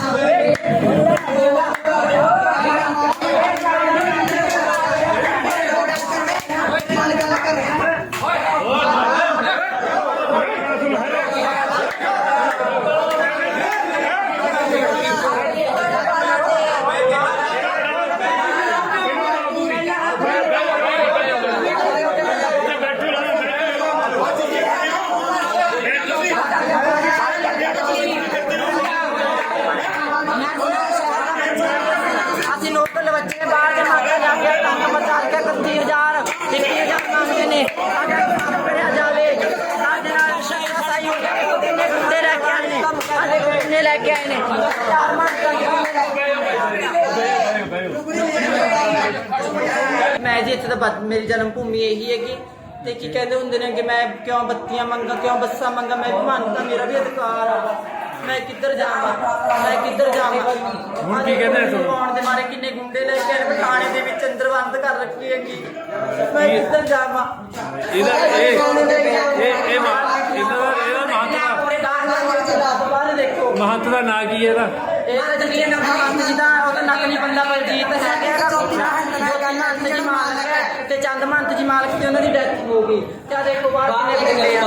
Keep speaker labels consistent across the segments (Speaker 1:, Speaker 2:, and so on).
Speaker 1: Yeah. ਕਿੰਨੇ
Speaker 2: ਲੈ ਕੇ ਆਏ ਨੇ? ਮੈਂ ਜੀ ਇੱਥੇ ਤਾਂ ਬੱਤ- ਮੇਰੀ ਜਨਮ ਭੂਮੀ ਇਹੀ ਹੈਗੀ। ਤੇ ਕੀ ਕਹਿੰਦੇ ਹੁੰਦੇ ਨੇ ਕਿ ਮੈਂ ਕਿਉਂ ਬੱਤੀਆਂ ਮੰਗਾ ਕਿਉਂ ਬੱਸਾਂ ਮੰਗਾ? ਮੈਂ ਵੀ ਮੰਗਦਾ ਮੇਰਾ ਵੀ ਅਧਿਕਾਰ ਆ। ਮੈਂ ਕਿੱਧਰ ਜਾਵਾਂ? ਮੈਂ ਕਿੱਧਰ ਜਾਵਾਂ? ਹੁਣ ਕੀ ਕਹਿੰਦੇ ਆਉਣ ਦੇ ਮਾਰੇ ਕਿੰਨੇ ਗੁੰਡੇ ਲੈ ਕੇ ਆਏ ਥਾਣੇ ਦੇ ਵਿੱਚ ਅੰਦਰ ਬੰਦ ਕਰ ਰੱਖੀ ਹੈਗੀ। ਮੈਂ ਕਿੱਧਰ ਜਾਵਾਂ?
Speaker 3: ਇਹਦਾ ਮਹੰਤ ਦਾ ਨਾਂ ਕੀ ਹੈ ਇਹਦਾ?
Speaker 2: ਇਹ ਤਾਂ ਜਿਹੜੀ ਇਹਨਾਂ ਦਾ ਬੰਦ ਜਿਹਦਾ ਉਹਦਾ ਨਕਲੀ ਬੰਦਾ ਬਲਜੀਤ ਹੈਗਾ ਜੋ ਕਹਿੰਦਾ ਅੰਤ ਜੀ ਮਾਲਕ ਹੈ। ਤੇ ਚੰਦ ਮਹੰਤ ਜੀ ਮਾਲਕ ਤੇ ਉਹਨਾਂ ਦੀ ਡੈਥ ਹੋ ਗਈ। ਤੇ ਆਹ ਦੇਖੋ ਬਾਹਰ ਕਿੰਨੇ ਗੁੰਡੇ ਆ।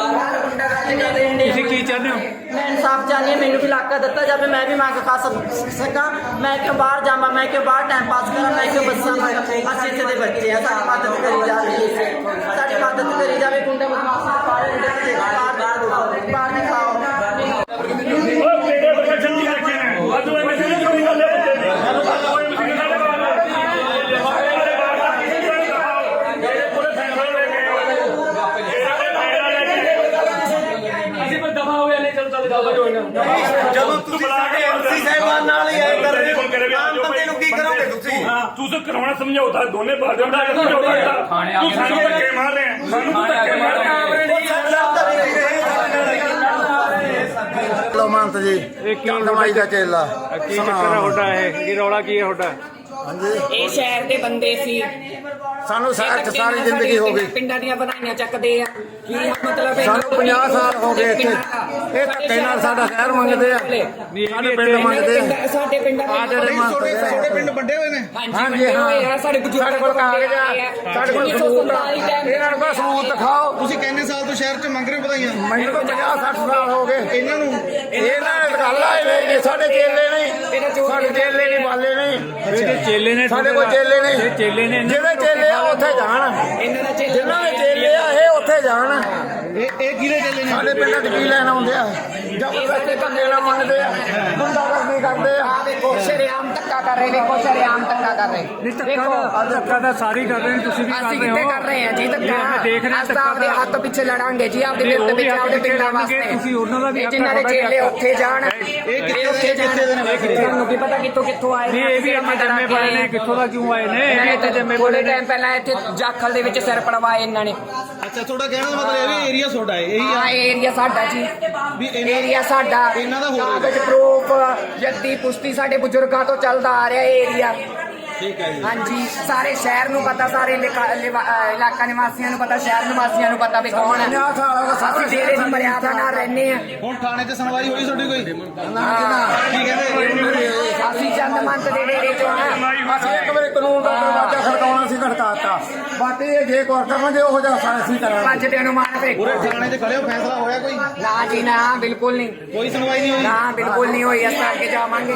Speaker 2: ਤੇ ਕਹਿੰਦੇ ਇੰਨੇ
Speaker 3: ਤੁਸੀਂ ਕੀ ਚਾਹੁੰਦੇ ਹੋ?
Speaker 2: ਮੈਂ ਇਨਸਾਫ ਚਾਹਨੀ ਮੈਨੂੰ ਵੀ ਇਲਾਕਾ ਦਿੱਤਾ ਜਾਵੇ ਮੈਂ ਵੀ ਮੰਗ ਖਾ ਸਕ- ਸਕਾਂ। ਮੈਂ ਕਿਉਂ ਬਾਹਰ ਜਾਵਾਂ ਮੈਂ ਕਿਉਂ ਬਾਹਰ ਟਾਈਮ ਪਾਸ ਕਰਾਂ ਮੈਂ ਕਿਉਂ ਬੱਸਾਂ ਮੰਗਾਂ ਅਸੀਂ ਇੱਥੇ ਦੇ ਬੱਚੇ ਆ ਸਾਡੀ ਮਦਦ ਕਰੀ ਜਾਵੇ ਸਾਡੀ ਮਦਦ ਕਰੀ ਜਾਵੇ ਗੁੰਡੇ ਬਦਮਾਸ਼ਾਂ ਨੂੰ ਬਾਹਰ ਨਿਕਲ ਬਾਹਰ ਬਾਹਰ ਬਾਹਰ ਦਿਖਾਓ
Speaker 4: ਉਹ ਕਿਹੜੇ ਪ੍ਰੋਫੈਸ਼ਨ ਦੀ ਰੱਖੇ ਨੇ ਅੱਜ ਉਹ ਐਮਐਸਸੀ ਦੀ ਕੋਈ ਗੱਲ ਹੈ ਬੰਦੇ ਦੀ ਉਹ ਐਮਐਸਸੀ ਸਾਡੇ ਬਾਹਰ ਅਸੀਂ ਪਰ ਦਫਾ ਹੋਇਆ ਨਹੀਂ ਚੱਲ ਚੱਲ ਦਫਾ ਜੋ
Speaker 1: ਜਦੋਂ ਤੁਸੀਂ ਸਾਡੇ ਐਮਸੀ ਸਾਹਿਬਾਨ ਨਾਲ ਹੀ ਐ ਕਰ ਰਹੇ ਹੋ। ਆਮ ਬੰਦੇ ਨੂੰ ਕੀ ਕਰੋਗੇ ਤੁਸੀਂ?
Speaker 4: ਹਾਂ ਤੁਸੀਂ ਕਰਾਉਣਾ ਸਮਝੌਤਾ ਦੋਨੇ ਪਾਰਟੀਆਂ ਦਾ ਸਮਝੌਤਾ ਕੀਤਾ ਤੂੰ ਸਾਨੂੰ ਧੱਕੇ ਮਾਰ ਰਿਹਾ ਸਾਨੂੰ ਤੂੰ ਧੱਕੇ ਮਾਰ ਰਿਹਾ
Speaker 1: ਲੋ ਮੰਤ ਜੀ
Speaker 3: ਇਹ ਕੀ
Speaker 1: ਚੰਦਮਾਈ ਦਾ ਚੇਲਾ।
Speaker 3: ਕੀ ਚੱਕਰ ਹੈ ਤੁਹਾਡਾ ਇਹ? ਕੀ ਰੌਲਾ ਕੀ ਹੈ ਤੁਹਾਡਾ?
Speaker 1: ਹਾਂਜੀ।
Speaker 5: ਇਹ ਸ਼ਹਿਰ ਦੇ ਬੰਦੇ ਸੀ।
Speaker 1: ਸਾਨੂੰ ਸਾਰ ਸਾਰੀ ਜ਼ਿੰਦਗੀ ਹੋ ਗਈ।
Speaker 5: ਪਿੰਡਾਂ ਦੀਆਂ ਬਣਾਈਆਂ ਚੱਕਦੇ ਆ। ਕੀ ਮਤਲਬ ਹੈ
Speaker 1: ਸਾਨੂੰ 50 ਸਾਲ ਹੋ ਗਏ ਇੱਥੇ। ਇਹ ਧੱਕੇ ਨਾਲ ਸਾਡਾ ਸ਼ਹਿਰ ਮੰਗਦੇ ਆ। ਸਾਡੇ ਪਿੰਡ ਮੰਗਦੇ ਆ।
Speaker 5: ਸਾਡੇ ਪਿੰਡਾਂ
Speaker 1: ਆ ਜਿਹੜੇ ਮੰਗਦੇ ਆ।
Speaker 6: ਪਿੰਡ ਵੱਡੇ ਹੋਏ ਨੇ।
Speaker 1: ਹਾਂਜੀ ਹਾਂ।
Speaker 5: ਸਾਡੇ
Speaker 1: ਸਾਡੇ ਕੋਲ ਕਾਗਜ਼ ਆ। ਸਾਡੇ ਕੋਲ ਸਬੂਤ ਆ। ਇਹਨਾਂ ਕੋਲ ਸਬੂਤ ਦਿਖਾਓ।
Speaker 6: ਤੁਸੀਂ ਕਿੰਨੇ ਸਾਲ ਤੋਂ ਸ਼ਹਿਰ 'ਚ ਮੰਗ ਰਹੇ ਹੋ ਵਧਾਈਆਂ?
Speaker 1: ਮੈਨੂੰ ਤਾਂ 50 60 ਸਾਲ ਹੋ ਗਏ।
Speaker 6: ਇਹਨਾਂ ਨੂੰ?
Speaker 1: ਇਹਨਾਂ ਨੇ ਗੱਲ ਵੇ ਕਿ ਸਾਡੇ ਚੇਲੇ ਨਹੀਂ। ਸਾਡੇ ਚੇਲੇ ਨਹੀਂ ਬਾਲੇ ਨਹੀਂ।
Speaker 3: ਇਹਦੇ ਚੇਲੇ ਨੇ
Speaker 1: ਸਾਡੇ ਕੋਲ ਚੇਲੇ
Speaker 3: ਇਹ ਨੇ।
Speaker 1: ਜਿਹੜੇ ਚੇਲੇ ਆ ਉੱਥੇ ਜਾਣ।
Speaker 5: ਇਹਨਾਂ ਦਾ ਚੇਲਾ
Speaker 1: ਜਿਨ੍ਹਾਂ ਦੇ ਚੇਲੇ ਆ ਇਹ ਉੱਥੇ ਜਾਣ।
Speaker 6: ਇਹ ਇਹ ਕਿਹਦੇ ਚੱਲੇ ਨੇ?
Speaker 1: ਸਾਡੇ ਪਿੰਡ 'ਚ ਕੀ ਲੈਣ ਆਉਂਦੇ ਆ? ਜ਼ਬਰਦਸਤੀ ਧੱਕੇ ਨਾਲ ਮੰਗਦੇ ਆ, ਗੁੰਡਾਗਰਦੀ ਕਰਦੇ ਆ।
Speaker 5: ਕਰ ਰਹੇ ਦੇਖੋ ਸ਼ਰੇਆਮ ਧੱਕਾ ਕਰ ਰਹੇ।
Speaker 3: ਨਹੀਂ ਧੱਕਾ ਦਾ ਧੱਕਾ ਦਾ ਸਾਰੀ ਕਰ ਰਹੇ ਨੇ ਤੁਸੀਂ ਵੀ ਕਰ
Speaker 5: ਅਸੀਂ
Speaker 3: ਰਹੇ ਹੋ।
Speaker 5: ਕਿੱਥੇ ਕਰ ਰਹੇ ਹਾਂ ਜੀ ਧੱਕਾ।
Speaker 3: ਮੈਂ ਦੇਖ ਰਿਹਾ
Speaker 5: ਅਸੀਂ
Speaker 3: ਧੱਕਾ
Speaker 5: ਆਪਦੇ
Speaker 3: ਦਾ
Speaker 5: ਹੱਥ ਪਿੱਛੇ ਲੜਾਂਗੇ ਜੀ ਆਪਦੇ
Speaker 3: ਨਹੀਂ,
Speaker 5: ਪਿੰਡ
Speaker 3: ਉਹ ਵੀ
Speaker 5: ਪਿੱਛੇ
Speaker 3: ਹੱਥ
Speaker 5: ਆਪਦੇ ਪਿੰਡਾਂ ਵਾਸਤੇ।
Speaker 3: ਤੁਸੀਂ ਉਹਨਾਂ ਦਾ ਵੀ
Speaker 5: ਇਹ
Speaker 3: ਹੱਕ
Speaker 5: ਜਿਨ੍ਹਾਂ ਦੇ ਚੇਲੇ। ਉੱਥੇ ਜਾਣ
Speaker 6: ਇਹ ਕਿੱਥੇ
Speaker 5: ਉੱਥੇ ਜਾਣ। ਤੁਹਾਨੂੰ ਕੀ ਪਤਾ ਕਿੱਥੋਂ ਕਿੱਥੋਂ ਆਏ
Speaker 3: ਨਹੀਂ ਇਹ ਵੀ ਇੱਥੇ ਜੰਮੇ ਪਏ ਨੇ ਕਿੱਥੋਂ ਦਾ ਕਿਉਂ ਆਏ ਨੇ? ਇਹ ਵੀ ਇੱਥੇ ਜੰਮੇ
Speaker 5: ਥੋੜੇ
Speaker 3: ਨੇ।
Speaker 5: ਟਾਈਮ ਪਹਿਲਾਂ ਇੱਥੇ ਜਾਖਲ ਦੇ ਵਿੱਚ ਸਿਰ ਪੜਵਾਏ ਇਹਨਾਂ ਨੇ।
Speaker 6: ਅੱਛਾ ਤੁਹਾਡਾ ਕਹਿਣ ਦਾ ਮਤਲਬ ਇਹ ਵੀ ਏਰੀਆ ਤੁਹਾਡਾ ਹੈ ਇਹੀ
Speaker 5: ਹਾਂ
Speaker 6: ਆ
Speaker 5: ਇਹ ਏਰੀਆ ਸਾਡਾ ਜੀ।
Speaker 6: ਵੀ ਇਹਨਾਂ
Speaker 5: ਏਰੀਆ ਸਾਡਾ।
Speaker 6: ਇਹਨਾਂ ਦਾ ਹੋਰ
Speaker 5: ਕਾਗਜ਼ ਪ੍ਰੂਫ ਜੱਦੀ ਪੁਸ਼ਤੀ ਸਾਡੇ ਬਜ਼ੁਰਗਾਂ ਤੋਂ ਚੱਲਦਾ। ਆ ਰਿਹਾ ਏਰੀਆ
Speaker 6: ਠੀਕ ਹੈ ਜੀ।
Speaker 5: ਹਾਂਜੀ ਸਾਰੇ ਸ਼ਹਿਰ ਨੂੰ ਪਤਾ ਸਾਰੇ ਇਲਾਕਾ ਲਿਵਾ- ਅਹ ਇਲਾਕਾ ਨਿਵਾਸੀਆਂ ਨੂੰ ਪਤਾ ਸ਼ਹਿਰ ਨਿਵਾਸੀਆਂ ਨੂੰ ਪਤਾ ਵੀ ਕੌਣ ਹੈ।
Speaker 1: 50 ਸਾਲ ਹੋ ਗਏ
Speaker 5: ਅਸੀਂ ਡੇਰੇ ਦੀ ਮਰਿਆਦਾ ਨਾਲ ਰਹਿੰਦੇ ਆ
Speaker 6: ਹੁਣ ਥਾਣੇ 'ਚ ਸੁਣਵਾਈ ਹੋਈ ਤੁਹਾਡੀ ਕੋਈ? ਕੀ
Speaker 5: ਹਾਂ
Speaker 6: ਕਹਿੰਦੇ?
Speaker 5: ਅਸੀਂ ਚੰਦ ਮੰਤ ਦੇ ਡੇਰੇ ਚੋਂ ਆ
Speaker 1: ਅਸੀਂ ਇੱਕ ਵਾਰੀ ਕਾਨੂੰਨ ਦਾ ਦਰਵਾਜ਼ਾ ਖੜਕਾਉਣਾ ਸੀ ਖੜਕਾਤਾ। ਬਾਕੀ ਇਹ ਜੇ ਕੋਰ ਕਰਨਗੇ ਉਹ ਜਿਹਾ ਸਾਰਾ ਅਸੀਂ ਕਰਾਂਗੇ।
Speaker 5: ਪੰਜ ਦੇ ਅਨੁਮਾਨ ਤੇ
Speaker 6: ਪੂਰੇ ਥਾਣੇ 'ਚ ਖੜੇ ਹੋ ਫੈਸਲਾ ਹੋਇਆ ਕੋਈ?
Speaker 5: ਨਾ ਜੀ ਨਾ ਬਿਲਕੁਲ ਨਹੀਂ।
Speaker 6: ਕੋਈ ਸੁਣਵਾਈ ਨਹੀਂ ਹੋਈ?
Speaker 5: ਨਾ ਬਿਲਕੁਲ ਨਹੀਂ ਹੋਈ ਅਸੀਂ ਅੱਗੇ ਜਾਵਾਂਗੇ।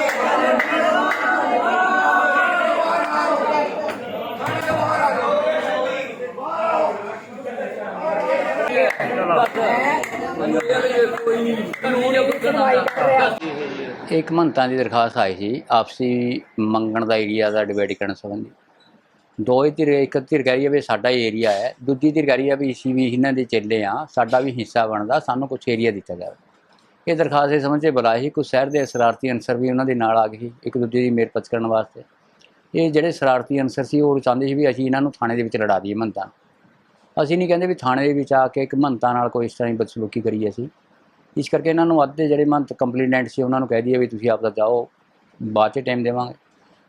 Speaker 7: ਇੱਕ ਮੰਤਾਂ ਦੀ ਦਰਖਾਸਤ ਆਈ ਸੀ, ਆਪਸੀ ਮੰਗਣ ਦਾ ਏਰੀਆ ਦਾ ਡਿਵਾਈਡ ਕਰਨ ਸੰਬੰਧੀ। ਦੋ ਹੀ ਧਿਰ, ਇੱਕ ਧਿਰ ਕਹਿ ਰਹੀ ਹੈ ਵੀ ਸਾਡਾ ਹੀ ਏਰੀਆ ਹੈ, ਦੂਜੀ ਧਿਰ ਕਹਿ ਰਹੀ ਹੈ ਵੀ ਅਸੀਂ ਵੀ ਇਹਨਾਂ ਦੇ ਚੱਲੇ ਆ ਸਾਡਾ ਵੀ ਹਿੱਸਾ ਬਣਦਾ, ਸਾਨੂੰ ਕੁਝ ਏਰੀਆ ਦਿੱਤਾ ਜਾਵੇ। ਇਹ ਦਰਖਾਸਤ ਇਸ ਸਮਝ 'ਚ ਬੁਲਾਈ ਸੀ ਕੁਝ ਸ਼ਹਿਰ ਦੇ ਸ਼ਰਾਰਤੀ ਅਨਸਰ ਵੀ ਉਹਨਾਂ ਦੇ ਨਾਲ ਆ ਗਏ ਸੀ, ਇੱਕ ਦੂਜੇ ਦੀ ਮੇਰ ਪਚ ਕਰਨ ਵਾਸਤੇ। ਇਹ ਜਿਹੜੇ ਸ਼ਰਾਰਤੀ ਅਨਸਰ ਸੀ, ਉਹ ਚਾਹੁੰਦੇ ਸੀ ਵੀ ਅਸੀਂ ਇਹਨਾਂ ਨੂੰ ਥਾਣੇ ਦੇ ਵਿੱਚ ਲੜਾ ਦਈਏ ਮੰਤਾਂ। ਅਸੀਂ ਨਹੀਂ ਕਹਿੰਦੇ ਵੀ ਥਾਣੇ ਦੇ ਵਿੱਚ ਆ ਕੇ ਇੱਕ ਮੰਤਾਂ ਨਾਲ ਕੋਈ ਇਸ ਤਰ੍ਹਾਂ ਦੀ ਬਦਸਲੂਕੀ ਕਰੀਏ ਅਸੀਂ। ਇਸ ਕਰਕੇ ਇਹਨਾਂ ਨੂੰ ਅੱਧੇ ਜਿਹੜੇ ਮੰਤ ਕੰਪਲੇਨੈਂਟ ਸੀ, ਉਹਨਾਂ ਨੂੰ ਕਹਿ ਦਈਏ ਵੀ ਤੁਸੀਂ ਆਪਦਾ ਜਾਓ, ਬਾਅਦ 'ਚ ਟਾਈਮ ਦੇਵਾਂਗੇ।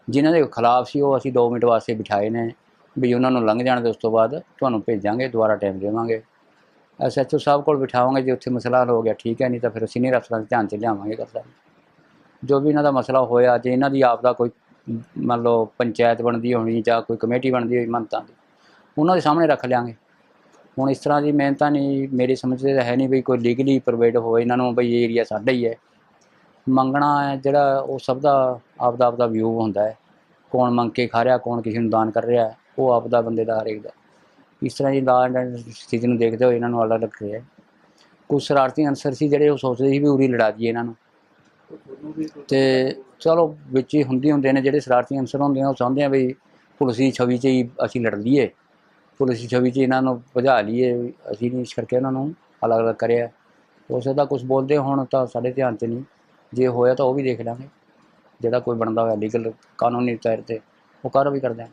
Speaker 7: ਜਿਨ੍ਹਾਂ ਦੇ ਖਿਲਾਫ ਸੀ, ਉਹ ਅਸੀਂ 2 ਮਿੰਟ ਵਾਸਤੇ ਬਿਠਾਏ ਨੇ, ਵੀ ਉਹਨਾਂ ਨੂੰ ਲੰਘ ਜਾਣ ਦੇ, ਉਸ ਤੋਂ ਬਾਅਦ ਤੁਹਾਨੂੰ ਭੇਜਾਂਗੇ, ਦੁਬਾਰਾ ਟਾਈਮ ਦੇਵਾਂਗੇ। ਐਸਐਚਓ ਸਾਹਿਬ ਕੋਲ ਬਿਠਾਵਾਂਗੇ, ਜੇ ਉੱਥੇ ਮਸਲਾ ਹੱਲ ਹੋ ਗਿਆ, ਠੀਕ ਹੈ, ਨਹੀਂ ਤਾਂ ਫਿਰ ਸੀਨੀਅਰ ਅਫਸਰਾਂ ਦੇ ਧਿਆਨ 'ਚ ਲਿਆਵਾਂਗੇ ਕਰਦਾ ਜੋ ਵੀ ਇਹਨਾਂ ਦਾ ਮਸਲਾ ਹੋਇਆ, ਜੇ ਇਹਨਾਂ ਦੀ ਆਪ ਦਾ ਕੋਈ ਮੰਨ ਲਓ ਪੰਚਾਇਤ ਬਣਦੀ ਹੋਣੀ ਜਾਂ ਕੋਈ ਕਮੇਟੀ ਬਣਦੀ ਹੋਈ ਮੰਤਾਂ ਦੀ, ਉਹਨਾਂ ਦੇ ਸਾਹਮਣੇ ਰੱਖ ਲਿਆਂਗੇ। ਹੁਣ ਇਸ ਤਰ੍ਹਾਂ ਦੀ ਮਿਹਨਤਾਂ ਨਹੀਂ, ਮੇਰੀ ਸਮਝ 'ਚ ਤਾਂ ਹੈ ਨਹੀਂ ਵੀ ਕੋਈ ਲੀਗਲੀ ਪ੍ਰੋਵਾਈਡ ਹੋਏ ਇਹਨਾਂ ਨੂੰ ਬਈ ਏਰੀਆ ਸਾਡਾ ਹੀ ਹੈ। ਮੰਗਣਾ ਹੈ ਜਿਹੜਾ ਉਹ ਸਭ ਦਾ ਆਪਦਾ ਆਪਦਾ ਵਿਊ ਹੁੰਦਾ ਹੈ। ਕੌਣ ਮੰਗ ਕੇ ਖਾ ਰਿਹਾ, ਕੌਣ ਕਿਸੇ ਨੂੰ ਦਾਨ ਕਰ ਰਿਹਾ, ਉਹ ਆਪਦਾ ਬੰਦੇ ਦਾ ਹਰੇਕ ਦਾ। ਇਸ ਤਰ੍ਹਾਂ ਦੀ ਲਾ ਐਂਡ ਸਥਿਤੀ ਨੂੰ ਦੇਖਦੇ ਹੋਏ ਇਹਨਾਂ ਨੂੰ ਅਲੱਗ ਅਲੱਗ ਰਿਹਾ ਕੁਝ ਸ਼ਰਾਰਤੀ ਅਨਸਰ ਸੀ ਜਿਹੜੇ ਉਹ ਸੋਚਦੇ ਸੀ ਵੀ ਉਰੀ ਲੜਾ ਦਈਏ ਇਹਨਾਂ ਨੂੰ। ਤੇ ਚਲੋ ਵਿੱਚ ਹੀ ਹੁੰਦੀ ਹੁੰਦੇ ਨੇ ਜਿਹੜੇ ਸ਼ਰਾਰਤੀ ਅਨਸਰ ਹੁੰਦੇ ਆ, ਉਹ ਚਾਹੁੰਦੇ ਆ ਵੀ ਪੁਲਿਸ ਦੀ ਛਵੀ 'ਚ ਹੀ ਅਸੀਂ ਲੜ ਲਈਏ। ਪੁਲਿਸ ਛਵੀ 'ਚ ਇਹਨਾਂ ਨੂੰ ਭਜਾ ਲਈਏ, ਅਸੀਂ ਨਹੀਂ ਇਸ ਕਰਕੇ ਉਹਨਾਂ ਨੂੰ ਅਲੱਗ ਅਲੱਗ ਕਰਿਆ। ਹੋ ਸਕਦਾ ਕੁਝ ਬੋਲਦੇ ਹੋਣ ਤਾਂ ਸਾਡੇ ਧਿਆਨ 'ਚ ਨਹੀਂ। ਜੇ ਹੋਇਆ ਤਾਂ ਉਹ ਵੀ ਦੇਖ ਲਾਂਗੇ। ਜਿਹੜਾ ਕੋਈ ਬਣਦਾ ਹੋਇਆ ਲੀਗਲ ਕਾਨੂੰਨੀ ਤੌਰ ਤੇ, ਉਹ ਕਾਰਵਾਈ ਕਰਦੇ ਹਾਂ